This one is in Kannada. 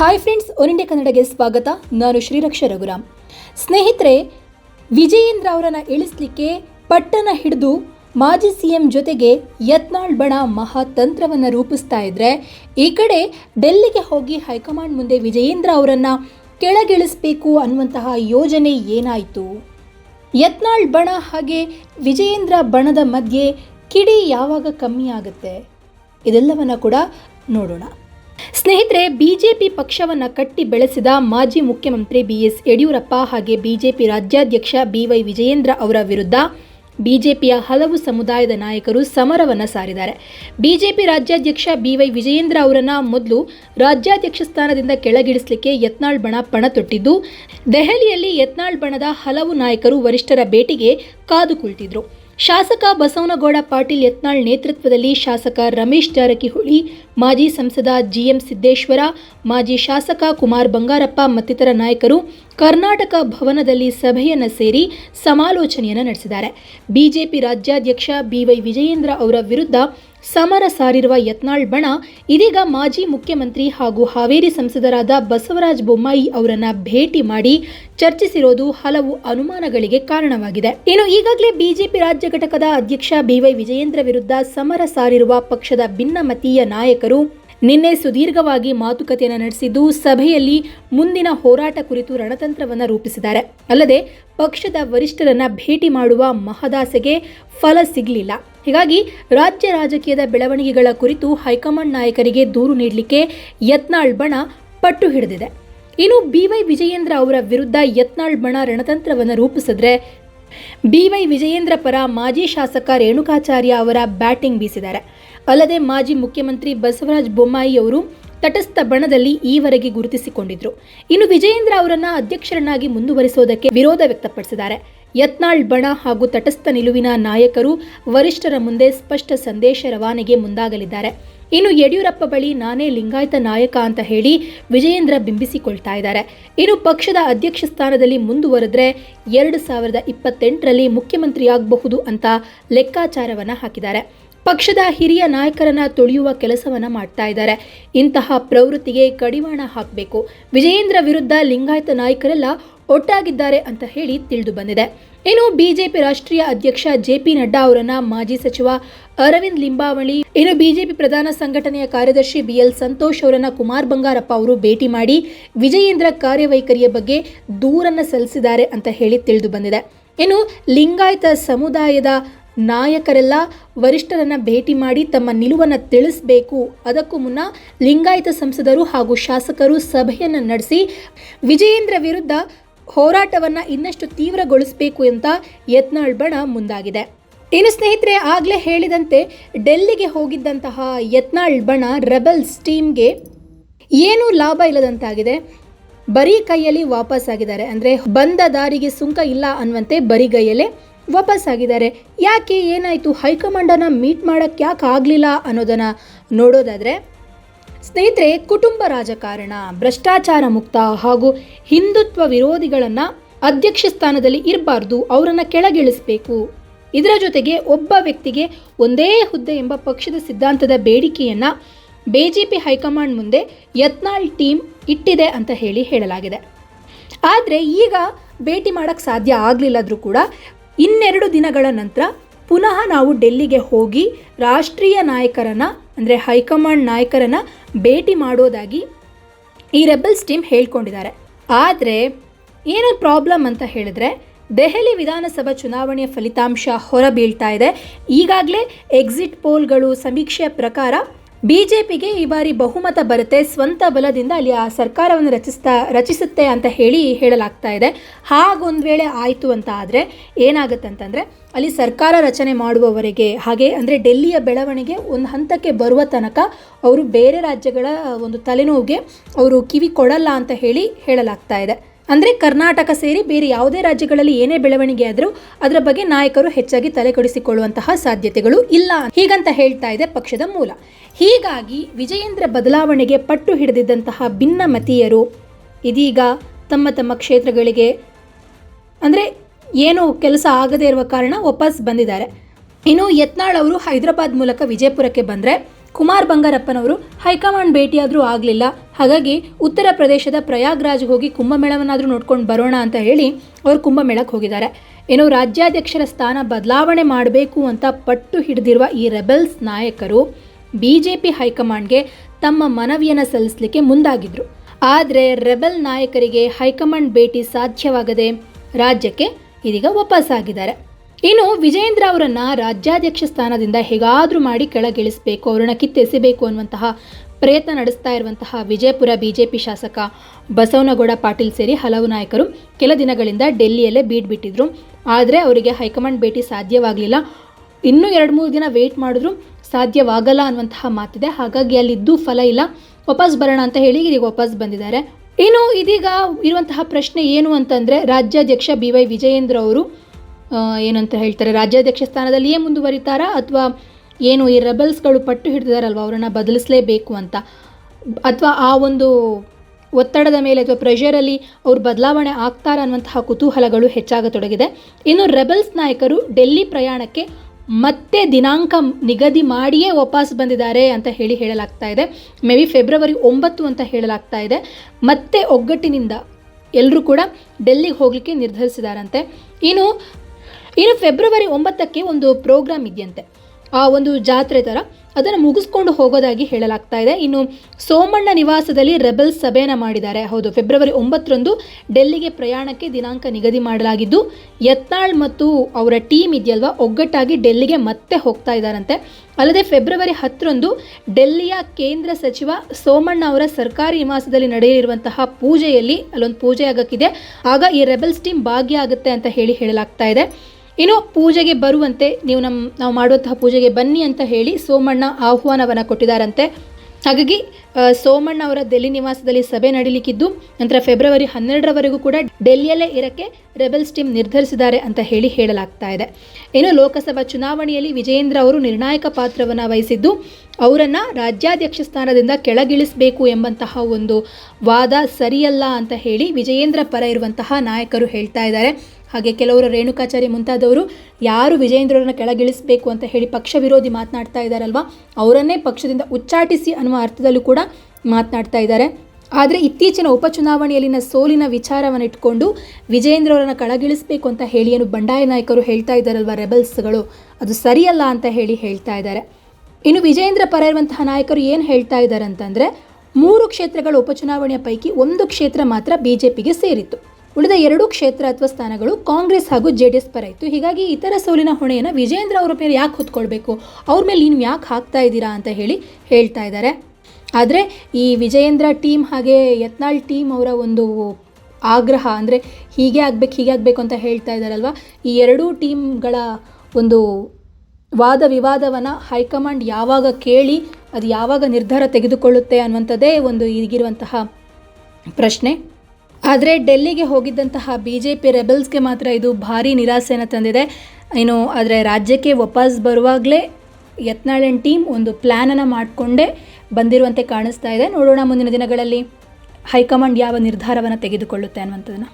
ಹಾಯ್ ಫ್ರೆಂಡ್ಸ್ ಒನ್ ಇಂಡಿಯಾ ಕನ್ನಡಗೆ ಸ್ವಾಗತ. ನಾನು ಶ್ರೀರಕ್ಷ ರಘುರಾಮ್. ಸ್ನೇಹಿತರೆ, ವಿಜಯೇಂದ್ರ ಅವರನ್ನ ಇಳಿಸ್ಲಿಕ್ಕೆ ಪಟ್ಟಣ ಹಿಡಿದು ಮಾಜಿ ಸಿಎಂ ಜೊತೆಗೆ ಯತ್ನಾಳ್ ಬಣ ಮಹಾತಂತ್ರವನ್ನು ರೂಪಿಸ್ತಾ ಇದ್ರೆ, ಈ ಕಡೆ ಡೆಲ್ಲಿಗೆ ಹೋಗಿ ಹೈಕಮಾಂಡ್ ಮುಂದೆ ವಿಜಯೇಂದ್ರ ಅವರನ್ನ ಕೆಳಗಿಳಿಸಬೇಕು ಅನ್ನುವಂತಹ ಯೋಜನೆ ಏನಾಯಿತು? ಯತ್ನಾಳ್ ಬಣ ಹಾಗೆ ವಿಜಯೇಂದ್ರ ಬಣದ ಮಧ್ಯೆ ಕಿಡಿ ಯಾವಾಗ ಕಮ್ಮಿ ಆಗುತ್ತೆ? ಇದೆಲ್ಲವನ್ನ ಕೂಡ ನೋಡೋಣ. ಸ್ನೇಹಿತರೆ, ಬಿಜೆಪಿ ಪಕ್ಷವನ್ನ ಕಟ್ಟಿ ಬೆಳೆಸಿದ ಮಾಜಿ ಮುಖ್ಯಮಂತ್ರಿ ಬಿ ಎಸ್ ಯಡಿಯೂರಪ್ಪ ಹಾಗೆ ಬಿಜೆಪಿ ರಾಜ್ಯಾಧ್ಯಕ್ಷ ಬಿ ವೈ ವಿಜಯೇಂದ್ರ ಅವರ ವಿರುದ್ಧ ಬಿಜೆಪಿಯ ಹಲವು ಸಮುದಾಯದ ನಾಯಕರು ಸಮರವನ್ನು ಸಾರಿದ್ದಾರೆ. ಬಿಜೆಪಿ ರಾಜ್ಯಾಧ್ಯಕ್ಷ ಬಿ ವೈ ವಿಜಯೇಂದ್ರ ಅವರನ್ನ ಮೊದಲು ರಾಜ್ಯಾಧ್ಯಕ್ಷ ಸ್ಥಾನದಿಂದ ಕೆಳಗಿಳಿಸಲಿಕ್ಕೆ ಯತ್ನಾಳ್ ಬಣ ಪಣ ತೊಟ್ಟಿದ್ದು, ದೆಹಲಿಯಲ್ಲಿ ಯತ್ನಾಳ್ ಬಣದ ಹಲವು ನಾಯಕರು ವರಿಷ್ಠರ ಭೇಟಿಗೆ ಕಾದು ಕುಳಿತಿದ್ರು. ಶಾಸಕ ಬಸವನಗೌಡ ಪಾಟೀಲ್ ಯತ್ನಾಳ್ ನೇತೃತ್ವದಲ್ಲಿ ಶಾಸಕ ರಮೇಶ್ ಜಾರಕಿಹೊಳಿ, ಮಾಜಿ ಸಂಸದ ಜಿಎಂ ಸಿದ್ದೇಶ್ವರ, ಮಾಜಿ ಶಾಸಕ ಕುಮಾರ್ ಬಂಗಾರಪ್ಪ ಮತ್ತಿತರ ನಾಯಕರು ಕರ್ನಾಟಕ ಭವನದಲ್ಲಿ ಸಭೆಯನ್ನು ಸೇರಿ ಸಮಾಲೋಚನೆಯನ್ನು ನಡೆಸಿದ್ದಾರೆ. ಬಿಜೆಪಿ ರಾಜ್ಯಾಧ್ಯಕ್ಷ ಬಿವೈ ವಿಜಯೇಂದ್ರ ಅವರ ವಿರುದ್ಧ ಸಮರ ಸಾರಿರುವ ಯತ್ನಾಳ್ ಬಣ ಇದೀಗ ಮಾಜಿ ಮುಖ್ಯಮಂತ್ರಿ ಹಾಗೂ ಹಾವೇರಿ ಸಂಸದರಾದ ಬಸವರಾಜ ಬೊಮ್ಮಾಯಿ ಅವರನ್ನ ಭೇಟಿ ಮಾಡಿ ಚರ್ಚಿಸಿರೋದು ಹಲವು ಅನುಮಾನಗಳಿಗೆ ಕಾರಣವಾಗಿದೆ. ಇನ್ನು ಈಗಾಗಲೇ ಬಿಜೆಪಿ ರಾಜ್ಯ ಘಟಕದ ಅಧ್ಯಕ್ಷ ಬಿವೈ ವಿಜಯೇಂದ್ರ ವಿರುದ್ಧ ಸಮರ ಸಾರಿರುವ ಪಕ್ಷದ ಭಿನ್ನಮತೀಯ ನಾಯಕರು ನಿನ್ನೆ ಸುದೀರ್ಘವಾಗಿ ಮಾತುಕತೆಯನ್ನು ನಡೆಸಿದ್ದು ಸಭೆಯಲ್ಲಿ ಮುಂದಿನ ಹೋರಾಟ ಕುರಿತು ರಣತಂತ್ರವನ್ನು ರೂಪಿಸಿದ್ದಾರೆ. ಅಲ್ಲದೆ ಪಕ್ಷದ ವರಿಷ್ಠರನ್ನ ಭೇಟಿ ಮಾಡುವ ಮಹದಾಸೆಗೆ ಫಲ ಸಿಗಲಿಲ್ಲ. ಹೀಗಾಗಿ ರಾಜ್ಯ ರಾಜಕೀಯದ ಬೆಳವಣಿಗೆಗಳ ಕುರಿತು ಹೈಕಮಾಂಡ್ ನಾಯಕರಿಗೆ ದೂರು ನೀಡಲಿಕ್ಕೆ ಯತ್ನಾಳ್ ಬಣ ಪಟ್ಟು ಹಿಡಿದಿದೆ. ಇನ್ನು ಬಿವೈ ವಿಜಯೇಂದ್ರ ಅವರ ವಿರುದ್ಧ ಯತ್ನಾಳ್ ಬಣ ರಣತಂತ್ರವನ್ನು ರೂಪಿಸಿದ್ರೆ ಬಿವೈ ವಿಜಯೇಂದ್ರ ಪರ ಮಾಜಿ ಶಾಸಕ ರೇಣುಕಾಚಾರ್ಯ ಅವರ ಬ್ಯಾಟಿಂಗ್ ಬೀಸಿದ್ದಾರೆ. ಅಲ್ಲದೆ ಮಾಜಿ ಮುಖ್ಯಮಂತ್ರಿ ಬಸವರಾಜ ಬೊಮ್ಮಾಯಿ ಅವರು ತಟಸ್ಥ ಬಣದಲ್ಲಿ ಈವರೆಗೆ ಗುರುತಿಸಿಕೊಂಡಿದ್ರು. ಇನ್ನು ವಿಜಯೇಂದ್ರ ಅವರನ್ನ ಅಧ್ಯಕ್ಷರನ್ನಾಗಿ ಮುಂದುವರಿಸೋದಕ್ಕೆ ವಿರೋಧ ವ್ಯಕ್ತಪಡಿಸಿದ್ದಾರೆ. ಯತ್ನಾಳ್ ಬಣ ಹಾಗೂ ತಟಸ್ಥ ನಿಲುವಿನ ನಾಯಕರು ವರಿಷ್ಠರ ಮುಂದೆ ಸ್ಪಷ್ಟ ಸಂದೇಶ ರವಾನೆಗೆ ಮುಂದಾಗಲಿದ್ದಾರೆ. ಇನ್ನು ಯಡಿಯೂರಪ್ಪ ಬಳಿ ನಾನೇ ಲಿಂಗಾಯತ ನಾಯಕ ಅಂತ ಹೇಳಿ ವಿಜಯೇಂದ್ರ ಬಿಂಬಿಸಿಕೊಳ್ತಾ ಇದ್ದಾರೆ. ಇನ್ನು ಪಕ್ಷದ ಅಧ್ಯಕ್ಷ ಸ್ಥಾನದಲ್ಲಿ ಮುಂದುವರೆದ್ರೆ ಎರಡು ಸಾವಿರದ ಇಪ್ಪತ್ತೆಂಟರಲ್ಲಿ ಮುಖ್ಯಮಂತ್ರಿಯಾಗಬಹುದು ಅಂತ ಲೆಕ್ಕಾಚಾರವನ್ನು ಹಾಕಿದ್ದಾರೆ. ಪಕ್ಷದ ಹಿರಿಯ ನಾಯಕರನ್ನ ತುಳಿಯುವ ಕೆಲಸವನ್ನ ಮಾಡ್ತಾ ಇದ್ದಾರೆ. ಇಂತಹ ಪ್ರವೃತ್ತಿಗೆ ಕಡಿವಾಣ ಹಾಕಬೇಕು. ವಿಜಯೇಂದ್ರ ವಿರುದ್ಧ ಲಿಂಗಾಯತ ನಾಯಕರೆಲ್ಲ ಒಟ್ಟಾಗಿದ್ದಾರೆ ಅಂತ ಹೇಳಿ ತಿಳಿದು ಬಂದಿದೆ. ಇನ್ನು ಬಿಜೆಪಿ ರಾಷ್ಟ್ರೀಯ ಅಧ್ಯಕ್ಷ ಜೆ ಪಿ ನಡ್ಡಾ ಅವರನ್ನ ಮಾಜಿ ಸಚಿವ ಅರವಿಂದ್ ಲಿಂಬಾವಳಿ, ಇನ್ನು ಬಿಜೆಪಿ ಪ್ರಧಾನ ಸಂಘಟನೆಯ ಕಾರ್ಯದರ್ಶಿ ಬಿಎಲ್ ಸಂತೋಷ್ ಅವರನ್ನ ಕುಮಾರ್ ಬಂಗಾರಪ್ಪ ಅವರು ಭೇಟಿ ಮಾಡಿ ವಿಜಯೇಂದ್ರ ಕಾರ್ಯವೈಖರಿಯ ಬಗ್ಗೆ ದೂರನ್ನ ಸಲ್ಲಿಸಿದ್ದಾರೆ ಅಂತ ಹೇಳಿ ತಿಳಿದು ಬಂದಿದೆ. ಇನ್ನು ಲಿಂಗಾಯತ ಸಮುದಾಯದ ನಾಯಕರೆಲ್ಲ ವರಿಷ್ಠರನ್ನ ಭೇಟಿ ಮಾಡಿ ತಮ್ಮ ನಿಲುವನ್ನು ತಿಳಿಸಬೇಕು. ಅದಕ್ಕೂ ಮುನ್ನ ಲಿಂಗಾಯತ ಸಂಸದರು ಹಾಗೂ ಶಾಸಕರು ಸಭೆಯನ್ನು ನಡೆಸಿ ವಿಜಯೇಂದ್ರ ವಿರುದ್ಧ ಹೋರಾಟವನ್ನು ಇನ್ನಷ್ಟು ತೀವ್ರಗೊಳಿಸಬೇಕು ಅಂತ ಯತ್ನಾಳ್ ಬಣ ಮುಂದಾಗಿದೆ. ಇನ್ನು ಸ್ನೇಹಿತರೆ, ಆಗಲೇ ಹೇಳಿದಂತೆ ಡೆಲ್ಲಿಗೆ ಹೋಗಿದ್ದಂತಹ ಯತ್ನಾಳ್ ಬಣ ರೆಬಲ್ಸ್ ಟೀಮ್ಗೆ ಏನೂ ಲಾಭ ಇಲ್ಲದಂತಾಗಿದೆ. ಬರೀ ಕೈಯಲ್ಲಿ ವಾಪಸ್ ಆಗಿದ್ದಾರೆ ಅಂದರೆ ಬಂದ ದಾರಿಗೆ ಸುಂಕ ಇಲ್ಲ ಅನ್ನುವಂತೆ ಬರಿಗೈಯಲ್ಲೇ ವಾಪಸ್ ಆಗಿದ್ದಾರೆ ಯಾಕೆ ಏನಾಯಿತು? ಹೈಕಮಾಂಡನ್ನು ಮೀಟ್ ಮಾಡೋಕ್ಕೆ ಯಾಕೆ ಆಗಲಿಲ್ಲ ಅನ್ನೋದನ್ನು ನೋಡೋದಾದರೆ, ಸ್ನೇಹಿತರೆ, ಕುಟುಂಬ ರಾಜಕಾರಣ, ಭ್ರಷ್ಟಾಚಾರ ಮುಕ್ತ ಹಾಗೂ ಹಿಂದುತ್ವ ವಿರೋಧಿಗಳನ್ನು ಅಧ್ಯಕ್ಷ ಸ್ಥಾನದಲ್ಲಿ ಇರಬಾರ್ದು, ಅವರನ್ನು ಕೆಳಗಿಳಿಸಬೇಕು. ಇದರ ಜೊತೆಗೆ ಒಬ್ಬ ವ್ಯಕ್ತಿಗೆ ಒಂದೇ ಹುದ್ದೆ ಎಂಬ ಪಕ್ಷದ ಸಿದ್ಧಾಂತದ ಬೇಡಿಕೆಯನ್ನು ಬಿಜೆಪಿ ಹೈಕಮಾಂಡ್ ಮುಂದೆ ಯತ್ನಾಳ್ ಟೀಮ್ ಇಟ್ಟಿದೆ ಅಂತ ಹೇಳಿ ಹೇಳಲಾಗಿದೆ. ಆದರೆ ಈಗ ಭೇಟಿ ಮಾಡೋಕ್ಕೆ ಸಾಧ್ಯ ಆಗಲಿಲ್ಲದ್ರೂ ಕೂಡ ಇನ್ನೆರಡು ದಿನಗಳ ನಂತರ ಪುನಃ ನಾವು ಡೆಲ್ಲಿಗೆ ಹೋಗಿ ರಾಷ್ಟ್ರೀಯ ನಾಯಕರನ್ನು, ಅಂದರೆ ಹೈಕಮಾಂಡ್ ನಾಯಕರನ್ನು ಭೇಟಿ ಮಾಡೋದಾಗಿ ಈ ರೆಬಲ್ಸ್ ಟೀಮ್ ಹೇಳ್ಕೊಂಡಿದ್ದಾರೆ. ಆದರೆ ಏನೋ ಪ್ರಾಬ್ಲಮ್ ಅಂತ ಹೇಳಿದ್ರೆ ದೆಹಲಿ ವಿಧಾನಸಭಾ ಚುನಾವಣೆಯ ಫಲಿತಾಂಶ ಹೊರಬೀಳ್ತಾ ಇದೆ. ಈಗಾಗಲೇ ಎಕ್ಸಿಟ್ ಪೋಲ್ಗಳು ಸಮೀಕ್ಷೆಯ ಪ್ರಕಾರ ಬಿಜೆಪಿಗೆ ಈ ಬಾರಿ ಬಹುಮತ ಬರುತ್ತೆ, ಸ್ವಂತ ಬಲದಿಂದ ಅಲ್ಲಿ ಆ ಸರ್ಕಾರವನ್ನು ರಚಿಸ್ತಾ, ರಚಿಸುತ್ತೆ ಅಂತ ಹೇಳಿ ಹೇಳಲಾಗ್ತಾ ಇದೆ. ಹಾಗೊಂದು ವೇಳೆ ಆಯಿತು ಅಂತ ಆದರೆ ಏನಾಗುತ್ತೆ ಅಂತಂದರೆ, ಅಲ್ಲಿ ಸರ್ಕಾರ ರಚನೆ ಮಾಡುವವರೆಗೆ, ಹಾಗೆ ಅಂದರೆ ಡೆಲ್ಲಿಯ ಬೆಳವಣಿಗೆ ಒಂದು ಹಂತಕ್ಕೆ ಬರುವ ತನಕ ಅವರು ಬೇರೆ ರಾಜ್ಯಗಳ ಒಂದು ತಲೆನೋವಿಗೆ ಅವರು ಕಿವಿ ಕೊಡಲ್ಲ ಅಂತ ಹೇಳಿ ಹೇಳಲಾಗ್ತಾ ಇದೆ. ಅಂದರೆ ಕರ್ನಾಟಕ ಸೇರಿ ಬೇರೆ ಯಾವುದೇ ರಾಜ್ಯಗಳಲ್ಲಿ ಏನೇ ಬೆಳವಣಿಗೆ ಆದರೂ ಅದರ ಬಗ್ಗೆ ನಾಯಕರು ಹೆಚ್ಚಾಗಿ ತಲೆ ಕೆಡಿಸಿಕೊಳ್ಳುವಂತಹ ಸಾಧ್ಯತೆಗಳು ಇಲ್ಲ ಹೀಗಂತ ಹೇಳ್ತಾ ಇದೆ ಪಕ್ಷದ ಮೂಲ. ಹೀಗಾಗಿ ವಿಜಯೇಂದ್ರ ಬದಲಾವಣೆಗೆ ಪಟ್ಟು ಹಿಡಿದಿದ್ದಂತಹ ಭಿನ್ನಮತೀಯರು ಇದೀಗ ತಮ್ಮ ತಮ್ಮ ಕ್ಷೇತ್ರಗಳಿಗೆ ಅಂದರೆ ಏನು ಕೆಲಸ ಆಗದೇ ಇರುವ ಕಾರಣ ವಾಪಸ್ ಬಂದಿದ್ದಾರೆ. ಇನ್ನು ಯತ್ನಾಳ್ ಅವರು ಹೈದರಾಬಾದ್ ಮೂಲಕ ವಿಜಯಪುರಕ್ಕೆ ಬಂದರೆ ಕುಮಾರ್ ಬಂಗಾರಪ್ಪನವರು ಹೈಕಮಾಂಡ್ ಭೇಟಿಯಾದರೂ ಆಗಲಿಲ್ಲ. ಹಾಗಾಗಿ ಉತ್ತರ ಪ್ರದೇಶದ ಪ್ರಯಾಗ್ರಾಜ್ಗೆ ಹೋಗಿ ಕುಂಭಮೇಳವನ್ನಾದರೂ ನೋಡ್ಕೊಂಡು ಬರೋಣ ಅಂತ ಹೇಳಿ ಅವರು ಕುಂಭಮೇಳಕ್ಕೆ ಹೋಗಿದ್ದಾರೆ. ಏನು ರಾಜ್ಯಾಧ್ಯಕ್ಷರ ಸ್ಥಾನ ಬದಲಾವಣೆ ಮಾಡಬೇಕು ಅಂತ ಪಟ್ಟು ಹಿಡಿದಿರುವ ಈ ರೆಬೆಲ್ಸ್ ನಾಯಕರು ಬಿ ಜೆ ಪಿ ಹೈಕಮಾಂಡ್ಗೆ ತಮ್ಮ ಮನವಿಯನ್ನು ಸಲ್ಲಿಸಲಿಕ್ಕೆ ಮುಂದಾಗಿದ್ರು. ಆದರೆ ರೆಬೆಲ್ ನಾಯಕರಿಗೆ ಹೈಕಮಾಂಡ್ ಭೇಟಿ ಸಾಧ್ಯವಾಗದೆ ರಾಜ್ಯಕ್ಕೆ ಇದೀಗ ವಾಪಸ್ಸಾಗಿದ್ದಾರೆ. ಇನ್ನು ವಿಜಯೇಂದ್ರ ಅವರನ್ನ ರಾಜ್ಯಾಧ್ಯಕ್ಷ ಸ್ಥಾನದಿಂದ ಹೇಗಾದರೂ ಮಾಡಿ ಕೆಳಗಿಳಿಸಬೇಕು, ಅವರನ್ನ ಕಿತ್ತೆಸೆಬೇಕು ಅನ್ನುವಂತಹ ಪ್ರಯತ್ನ ನಡೆಸ್ತಾ ಇರುವಂತಹ ವಿಜಯಪುರ ಬಿಜೆಪಿ ಶಾಸಕ ಬಸವನಗೌಡ ಪಾಟೀಲ್ ಸೇರಿ ಹಲವು ನಾಯಕರು ಕೆಲ ದಿನಗಳಿಂದ ಡೆಲ್ಲಿಯಲ್ಲೇ ಬೀಡ್ಬಿಟ್ಟಿದ್ರು. ಆದರೆ ಅವರಿಗೆ ಹೈಕಮಾಂಡ್ ಭೇಟಿ ಸಾಧ್ಯವಾಗಲಿಲ್ಲ. ಇನ್ನೂ ಎರಡು ಮೂರು ದಿನ ವೇಟ್ ಮಾಡಿದ್ರು ಸಾಧ್ಯವಾಗಲ್ಲ ಅನ್ನುವಂತಹ ಮಾತಿದೆ. ಹಾಗಾಗಿ ಅಲ್ಲಿದ್ದು ಫಲ ಇಲ್ಲ. ವಾಪಸ್ ಬರೋಣ ಅಂತ ಹೇಳಿ ಇದೀಗ ವಾಪಸ್ ಬಂದಿದ್ದಾರೆ. ಇನ್ನು ಇದೀಗ ಇರುವಂತಹ ಪ್ರಶ್ನೆ ಏನು ಅಂತಂದರೆ ರಾಜ್ಯಾಧ್ಯಕ್ಷ ಬಿ ವೈ ವಿಜಯೇಂದ್ರ ಅವರು ಏನಂತ ಹೇಳ್ತಾರೆ, ರಾಜ್ಯಾಧ್ಯಕ್ಷ ಸ್ಥಾನದಲ್ಲಿಯೇ ಮುಂದುವರಿತಾರಾ ಅಥವಾ ಏನು ಈ ರೆಬಲ್ಸ್ಗಳು ಪಟ್ಟು ಹಿಡಿದಾರಲ್ವ ಅವರನ್ನು ಬದಲಿಸಲೇಬೇಕು ಅಂತ? ಅಥವಾ ಆ ಒಂದು ಒತ್ತಡದ ಮೇಲೆ ಅಥವಾ ಪ್ರೆಷರಲ್ಲಿ ಅವರು ಬದಲಾವಣೆ ಆಗ್ತಾರ ಅನ್ನುವಂತಹ ಕುತೂಹಲಗಳು ಹೆಚ್ಚಾಗತೊಡಗಿದೆ. ಇನ್ನು ರೆಬಲ್ಸ್ ನಾಯಕರು ಡೆಲ್ಲಿ ಪ್ರಯಾಣಕ್ಕೆ ಮತ್ತೆ ದಿನಾಂಕ ನಿಗದಿ ಮಾಡಿಯೇ ವಾಪಸ್ ಬಂದಿದ್ದಾರೆ ಅಂತ ಹೇಳಿ ಹೇಳಲಾಗ್ತಾ ಇದೆ. ಮೇ ಬಿ ಫೆಬ್ರವರಿ ಒಂಬತ್ತು ಅಂತ ಹೇಳಲಾಗ್ತಾ ಇದೆ. ಮತ್ತೆ ಒಗ್ಗಟ್ಟಿನಿಂದ ಎಲ್ಲರೂ ಕೂಡ ಡೆಲ್ಲಿಗೆ ಹೋಗಲಿಕ್ಕೆ ನಿರ್ಧರಿಸಿದಾರಂತೆ. ಇನ್ನು ಇನ್ನು ಫೆಬ್ರವರಿ ಒಂಬತ್ತಕ್ಕೆ ಒಂದು ಪ್ರೋಗ್ರಾಮ್ ಇದೆಯಂತೆ. ಆ ಒಂದು ಜಾತ್ರೆ ಥರ ಅದನ್ನು ಮುಗಿಸ್ಕೊಂಡು ಹೋಗೋದಾಗಿ ಹೇಳಲಾಗ್ತಾ ಇದೆ. ಇನ್ನು ಸೋಮಣ್ಣ ನಿವಾಸದಲ್ಲಿ ರೆಬೆಲ್ಸ್ ಸಭೆಯನ್ನು ಮಾಡಿದ್ದಾರೆ. ಹೌದು, ಫೆಬ್ರವರಿ ಒಂಬತ್ತರಂದು ಡೆಲ್ಲಿಗೆ ಪ್ರಯಾಣಕ್ಕೆ ದಿನಾಂಕ ನಿಗದಿ ಮಾಡಲಾಗಿದ್ದು, ಯತ್ನಾಳ್ ಮತ್ತು ಅವರ ಟೀಮ್ ಇದೆಯಲ್ವಾ, ಒಗ್ಗಟ್ಟಾಗಿ ಡೆಲ್ಲಿಗೆ ಮತ್ತೆ ಹೋಗ್ತಾ ಇದ್ದಾರಂತೆ. ಅಲ್ಲದೆ ಫೆಬ್ರವರಿ ಹತ್ತರಂದು ಡೆಲ್ಲಿಯ ಕೇಂದ್ರ ಸಚಿವ ಸೋಮಣ್ಣ ಅವರ ಸರ್ಕಾರಿ ನಿವಾಸದಲ್ಲಿ ನಡೆಯಲಿರುವಂತಹ ಪೂಜೆಯಲ್ಲಿ ಅಲ್ಲೊಂದು ಪೂಜೆ ಆಗಕ್ಕಿದೆ. ಆಗ ಈ ರೆಬೆಲ್ಸ್ ಟೀಮ್ ಭಾಗಿಯಾಗುತ್ತೆ ಅಂತ ಹೇಳಿ ಹೇಳಲಾಗ್ತಾ ಇದೆ. ಇನ್ನು ಪೂಜೆಗೆ ಬರುವಂತೆ ನೀವು ನಮ್ಮ ನಾವು ಮಾಡುವಂತಹ ಪೂಜೆಗೆ ಬನ್ನಿ ಅಂತ ಹೇಳಿ ಸೋಮಣ್ಣ ಆಹ್ವಾನವನ್ನು ಕೊಟ್ಟಿದ್ದಾರಂತೆ ಹಾಗಾಗಿ ಸೋಮಣ್ಣ ಅವರ ದೆಲ್ಲಿ ನಿವಾಸದಲ್ಲಿ ಸಭೆ ನಡೀಲಿಕ್ಕಿದ್ದು, ನಂತರ ಫೆಬ್ರವರಿ ಹನ್ನೆರಡರವರೆಗೂ ಕೂಡ ಡೆಲ್ಲಿಯಲ್ಲೇ ಇರಕ್ಕೆ ರೆಬೆಲ್ಸ್ ಟೀಮ್ ನಿರ್ಧರಿಸಿದ್ದಾರೆ ಅಂತ ಹೇಳಿ ಹೇಳಲಾಗ್ತಾ ಇದೆ. ಇನ್ನು ಲೋಕಸಭಾ ಚುನಾವಣೆಯಲ್ಲಿ ವಿಜಯೇಂದ್ರ ಅವರು ನಿರ್ಣಾಯಕ ಪಾತ್ರವನ್ನು ವಹಿಸಿದ್ದು, ಅವರನ್ನು ರಾಜ್ಯಾಧ್ಯಕ್ಷ ಸ್ಥಾನದಿಂದ ಕೆಳಗಿಳಿಸಬೇಕು ಎಂಬಂತಹ ಒಂದು ವಾದ ಸರಿಯಲ್ಲ ಅಂತ ಹೇಳಿ ವಿಜಯೇಂದ್ರ ಪರ ಇರುವಂತಹ ನಾಯಕರು ಹೇಳ್ತಾ ಇದ್ದಾರೆ. ಹಾಗೆ ಕೆಲವರು ರೇಣುಕಾಚಾರ್ಯ ಮುಂತಾದವರು ಯಾರು ವಿಜಯೇಂದ್ರರನ್ನು ಕೆಳಗಿಳಿಸಬೇಕು ಅಂತ ಹೇಳಿ ಪಕ್ಷ ವಿರೋಧಿ ಮಾತನಾಡ್ತಾ ಇದ್ದಾರಲ್ವ? ಅವರನ್ನೇ ಪಕ್ಷದಿಂದ ಉಚ್ಚಾಟಿಸಿ ಅನ್ನುವ ಅರ್ಥದಲ್ಲೂ ಕೂಡ ಮಾತನಾಡ್ತಾ ಇದ್ದಾರೆ. ಆದರೆ ಇತ್ತೀಚಿನ ಉಪಚುನಾವಣೆಯಲ್ಲಿನ ಸೋಲಿನ ವಿಚಾರವನ್ನು ಇಟ್ಕೊಂಡು ವಿಜಯೇಂದ್ರ ಅವರನ್ನು ಕೆಳಗಿಳಿಸಬೇಕು ಅಂತ ಹೇಳಿ ಏನು ಬಂಡಾಯ ನಾಯಕರು ಹೇಳ್ತಾ ಇದ್ದಾರಲ್ವ ರೆಬಲ್ಸ್ಗಳು? ಅದು ಸರಿಯಲ್ಲ ಅಂತ ಹೇಳಿ ಹೇಳ್ತಾ ಇದ್ದಾರೆ. ಇನ್ನು ವಿಜಯೇಂದ್ರ ಪರ ಇರುವಂತಹ ನಾಯಕರು ಏನು ಹೇಳ್ತಾ ಇದ್ದಾರೆ ಅಂತಂದರೆ ಮೂರು ಕ್ಷೇತ್ರಗಳ ಉಪಚುನಾವಣೆಯ ಪೈಕಿ ಒಂದು ಕ್ಷೇತ್ರ ಮಾತ್ರ ಬಿ ಜೆ ಪಿಗೆ ಸೇರಿತ್ತು. ಉಳಿದ ಎರಡು ಕ್ಷೇತ್ರ ಅಥವಾ ಸ್ಥಾನಗಳು ಕಾಂಗ್ರೆಸ್ ಹಾಗೂ ಜೆ ಡಿ ಪರ ಇತ್ತು. ಹೀಗಾಗಿ ಇತರ ಸೋಲಿನ ಹೊಣೆಯನ್ನು ವಿಜಯೇಂದ್ರ ಅವರ ಮೇಲೆ ಯಾಕೆ ಹೊತ್ಕೊಳ್ಬೇಕು? ಅವ್ರ ಮೇಲೆ ನೀನು ಯಾಕೆ ಹಾಕ್ತಾ ಇದ್ದೀರಾ ಅಂತ ಹೇಳಿ ಹೇಳ್ತಾ ಇದ್ದಾರೆ ಆದರೆ ಈ ವಿಜಯೇಂದ್ರ ಟೀಮ್ ಹಾಗೆ ಯತ್ನಾಳ್ ಟೀಮ್ ಅವರ ಒಂದು ಆಗ್ರಹ ಅಂದರೆ ಹೀಗೆ ಆಗಬೇಕು ಹೀಗೆ ಆಗಬೇಕು ಅಂತ ಹೇಳ್ತಾ ಇದ್ದಾರಲ್ವ ಈ ಎರಡೂ ಟೀಮ್ಗಳ ಒಂದು ವಾದ ವಿವಾದವನ್ನು ಹೈಕಮಾಂಡ್ ಯಾವಾಗ ಕೇಳಿ, ಅದು ಯಾವಾಗ ನಿರ್ಧಾರ ತೆಗೆದುಕೊಳ್ಳುತ್ತೆ ಅನ್ನುವಂಥದ್ದೇ ಒಂದು ಈಗಿರುವಂತಹ ಪ್ರಶ್ನೆ. ಆದರೆ ಡೆಲ್ಲಿಗೆ ಹೋಗಿದ್ದಂತಹ ಬಿ ಜೆ ಪಿ ರೆಬಲ್ಸ್ಗೆ ಮಾತ್ರ ಇದು ಭಾರಿ ನಿರಾಸೆಯನ್ನು ತಂದಿದೆ. ಏನು ಆದರೆ ರಾಜ್ಯಕ್ಕೆ ವಾಪಸ್ ಬರುವಾಗಲೇ ಯತ್ನಾಳನ್ ಟೀಮ್ ಒಂದು ಪ್ಲ್ಯಾನನ್ನು ಮಾಡಿಕೊಂಡೇ ಬಂದಿರುವಂತೆ ಕಾಣಿಸ್ತಾ ಇದೆ. ನೋಡೋಣ ಮುಂದಿನ ದಿನಗಳಲ್ಲಿ ಹೈಕಮಾಂಡ್ ಯಾವ ನಿರ್ಧಾರವನ್ನು ತೆಗೆದುಕೊಳ್ಳುತ್ತೆ ಅನ್ನುವಂಥದ್ದನ್ನು.